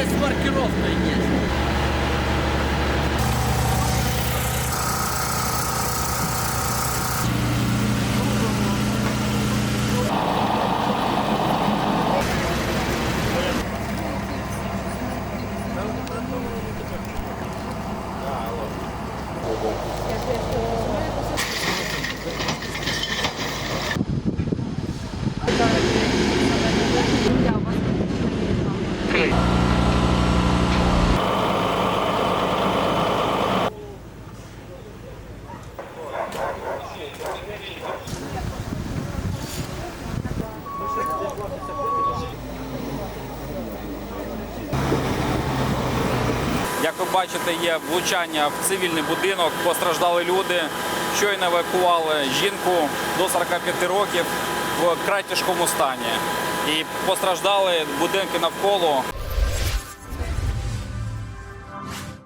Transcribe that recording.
Здесь маркировка есть. Як ви бачите, є влучання в цивільний будинок, постраждали люди. Щойно евакували жінку до 45 років в край тяжкому стані. І постраждали будинки навколо.